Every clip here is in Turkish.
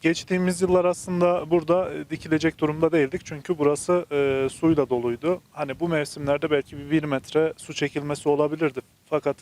Geçtiğimiz yıllar aslında burada e, dikilecek durumda değildik çünkü burası e, suyla doluydu. Hani bu mevsimlerde belki bir 1 metre su çekilmesi olabilirdi. Fakat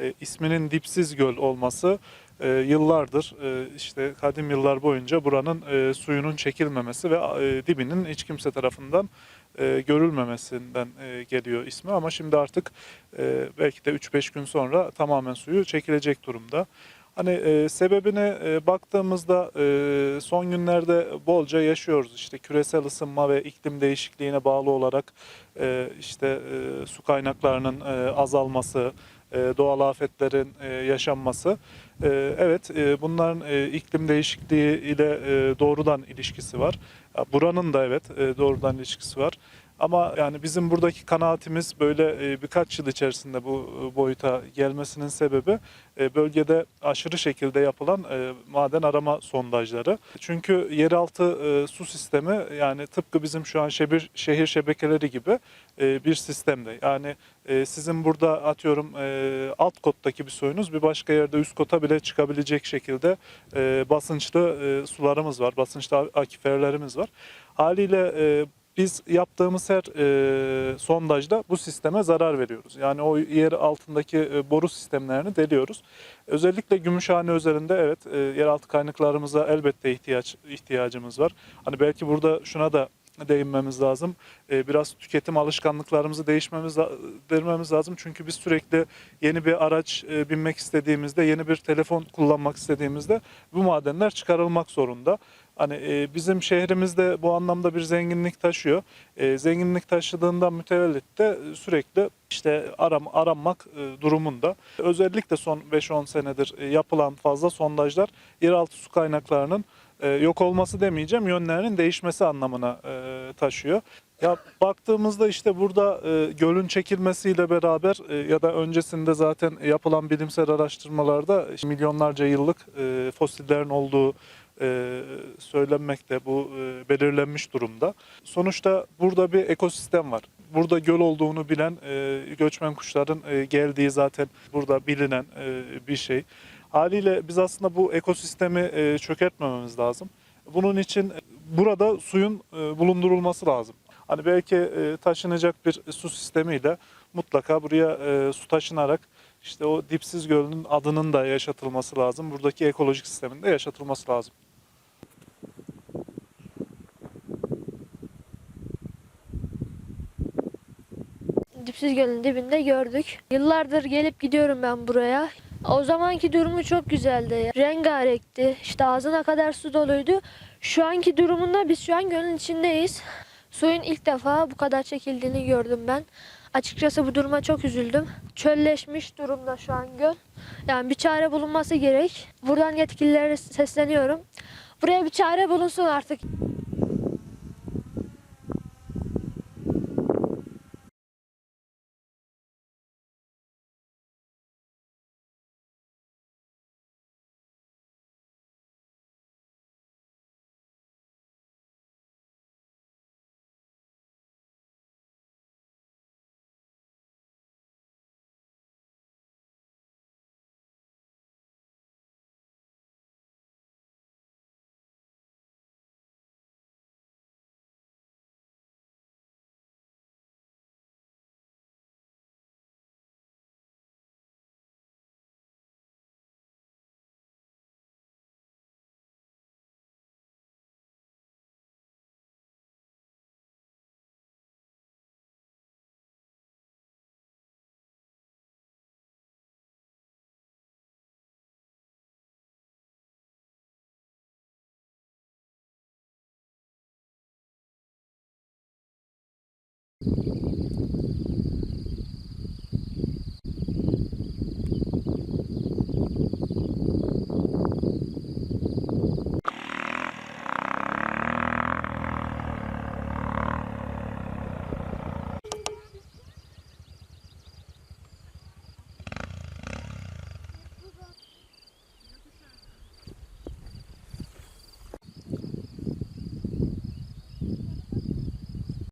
e, isminin dipsiz göl olması e, yıllardır e, işte kadim yıllar boyunca buranın e, suyunun çekilmemesi ve e, dibinin hiç kimse tarafından e, görülmemesinden e, geliyor ismi ama şimdi artık e, belki de 3-5 gün sonra tamamen suyu çekilecek durumda. Hani e, sebebine e, baktığımızda e, son günlerde bolca yaşıyoruz. İşte küresel ısınma ve iklim değişikliğine bağlı olarak e, işte e, su kaynaklarının e, azalması, e, doğal afetlerin e, yaşanması. E, evet e, bunların e, iklim değişikliği ile e, doğrudan ilişkisi var. Ya, Buranın da evet e, doğrudan ilişkisi var. Ama yani bizim buradaki kanaatimiz böyle e, birkaç yıl içerisinde bu e, boyuta gelmesinin sebebi e, bölgede aşırı şekilde yapılan maden arama sondajları. Çünkü yeraltı su sistemi yani tıpkı bizim şu an şehir, şehir şebekeleri gibi bir sistemde. Yani sizin burada atıyorum alt kottaki bir suyunuz bir başka yerde üst kota bile çıkabilecek şekilde basınçlı sularımız var, basınçlı akiferlerimiz var. Haliyle biz yaptığımız her e, sondajda bu sisteme zarar veriyoruz. Yani o yer altındaki e, boru sistemlerini deliyoruz. Özellikle Gümüşhane özelinde evet e, yeraltı kaynaklarımıza elbette ihtiyaç ihtiyacımız var. Hani belki burada şuna da değinmemiz lazım. E, biraz tüketim alışkanlıklarımızı değişmemiz değişmemiz lazım. Çünkü biz sürekli yeni bir araç e, binmek istediğimizde, yeni bir telefon kullanmak istediğimizde bu madenler çıkarılmak zorunda. Hani e, bizim şehrimizde bu anlamda bir zenginlik taşıyor. E, zenginlik taşıdığından mütevellit de sürekli işte aram aranmak e, durumunda. Özellikle son 5-10 senedir e, yapılan fazla sondajlar yeraltı su kaynaklarının e, yok olması demeyeceğim, yönlerinin değişmesi anlamına e, taşıyor. Ya baktığımızda işte burada e, gölün çekilmesiyle beraber e, ya da öncesinde zaten yapılan bilimsel araştırmalarda işte milyonlarca yıllık e, fosillerin olduğu e, söylenmekte, bu e, belirlenmiş durumda. Sonuçta burada bir ekosistem var. Burada göl olduğunu bilen e, göçmen kuşların e, geldiği zaten burada bilinen bir şey. Haliyle biz aslında bu ekosistemi e, çökertmememiz lazım. Bunun için burada suyun bulundurulması lazım. Hani belki taşınacak bir su sistemiyle mutlaka buraya su taşınarak işte o dipsiz gölün adının da yaşatılması lazım. Buradaki ekolojik sistemin de yaşatılması lazım. Dipsiz Göl'ün dibinde gördük. Yıllardır gelip gidiyorum ben buraya. O zamanki durumu çok güzeldi. Rengarenkti. İşte ağzına kadar su doluydu. Şu anki durumunda biz şu an gölün içindeyiz. Suyun ilk defa bu kadar çekildiğini gördüm ben. Açıkçası bu duruma çok üzüldüm. Çölleşmiş durumda şu an göl. Yani bir çare bulunması gerek. Buradan yetkililere sesleniyorum. Buraya bir çare bulunsun artık.